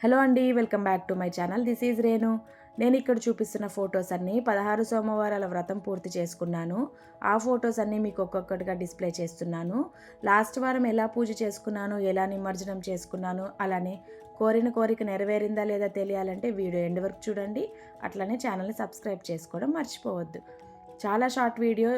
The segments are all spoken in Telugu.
హలో అండి welcome back to my channel. This is Renu. నేను ఇక్కడ చూపిస్తున్న ఫొటోస్ అన్నీ పదహారు సోమవారాల వ్రతం పూర్తి చేసుకున్నాను. ఆ ఫొటోస్ అన్నీ మీకు ఒక్కొక్కటిగా డిస్ప్లే చేస్తున్నాను. లాస్ట్ వారం ఎలా పూజ చేసుకున్నాను ఎలా నిమజ్జనం చేసుకున్నాను అలానే కోరిన కోరిక నెరవేరిందా లేదా తెలియాలంటే వీడియో ఎండ్ వరకు చూడండి. అట్లనే ఛానల్ని సబ్స్క్రైబ్ చేసుకోవడం మర్చిపోవద్దు. చాలా షార్ట్ వీడియో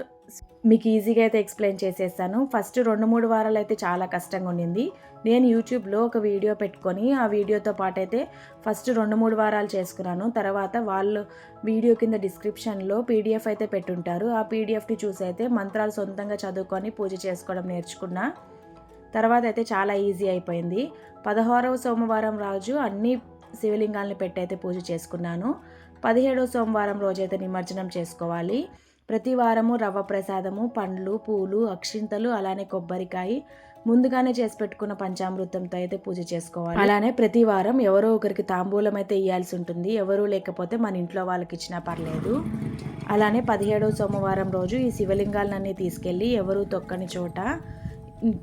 మీకు ఈజీగా అయితే ఎక్స్ప్లెయిన్ చేసేస్తాను. ఫస్ట్ రెండు మూడు వారాలు అయితే చాలా కష్టంగా ఉండింది. నేను యూట్యూబ్లో ఒక వీడియో పెట్టుకొని ఆ వీడియోతో పాటు అయితే ఫస్ట్ రెండు మూడు వారాలు చేసుకున్నాను. తర్వాత వాళ్ళు వీడియో కింద డిస్క్రిప్షన్లో పీడిఎఫ్ అయితే పెట్టుంటారు. ఆ పీడిఎఫ్ని చూసి అయితే మంత్రాలు సొంతంగా చదువుకొని పూజ చేసుకోవడం నేర్చుకున్నా. తర్వాత అయితే చాలా ఈజీ అయిపోయింది. పదహారవ సోమవారం రోజు అన్ని శివలింగాల్ని పెట్టి అయితే పూజ చేసుకున్నాను. పదిహేడవ సోమవారం రోజైతే నిమజ్జనం చేసుకోవాలి. ప్రతి వారము రవ్వ ప్రసాదము పండ్లు పూలు అక్షింతలు అలానే కొబ్బరికాయ ముందుగానే చేసి పెట్టుకున్న పంచామృతంతో అయితే పూజ చేసుకోవాలి. అలానే ప్రతి వారం ఎవరో ఒకరికి తాంబూలం అయితే ఇవ్వాల్సి ఉంటుంది. ఎవరు లేకపోతే మన ఇంట్లో వాళ్ళకి ఇచ్చినా పర్లేదు. అలానే పదిహేడవ సోమవారం రోజు ఈ శివలింగాలన్నీ తీసుకెళ్ళి ఎవరు తొక్కని చోట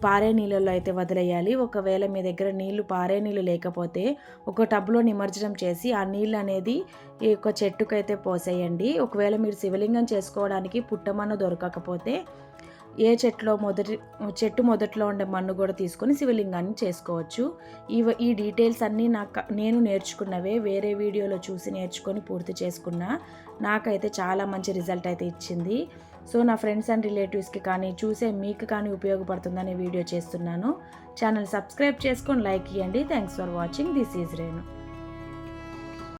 పారే నీళ్ళల్లో అయితే వదిలేయాలి. ఒకవేళ మీ దగ్గర నీళ్ళు పారే నీళ్ళు లేకపోతే ఒక టబ్లో నిమజ్జనం చేసి ఆ నీళ్ళు అనేది ఈ యొక్క చెట్టుకైతే పోసేయండి. ఒకవేళ మీరు శివలింగం చేసుకోవడానికి పుట్టమన్న దొరకకపోతే ఏ చెట్లో మొదటి చెట్టు మొదట్లో ఉండే మన్ను కూడా తీసుకొని శివలింగాన్ని చేసుకోవచ్చు. ఈ ఈ డీటెయిల్స్ అన్నీ నాకు నేను నేర్చుకున్నవే వేరే వీడియోలో చూసి నేర్చుకొని పూర్తి చేసుకున్నా నాకైతే చాలా మంచి రిజల్ట్ అయితే ఇచ్చింది. సో నా ఫ్రెండ్స్ అండ్ రిలేటివ్స్కి కానీ చూసే మీకు కానీ ఉపయోగపడుతుందని వీడియో చేస్తున్నాను. ఛానల్ సబ్స్క్రైబ్ చేసుకొని లైక్ ఇవ్వండి thanks for watching. This is Renu.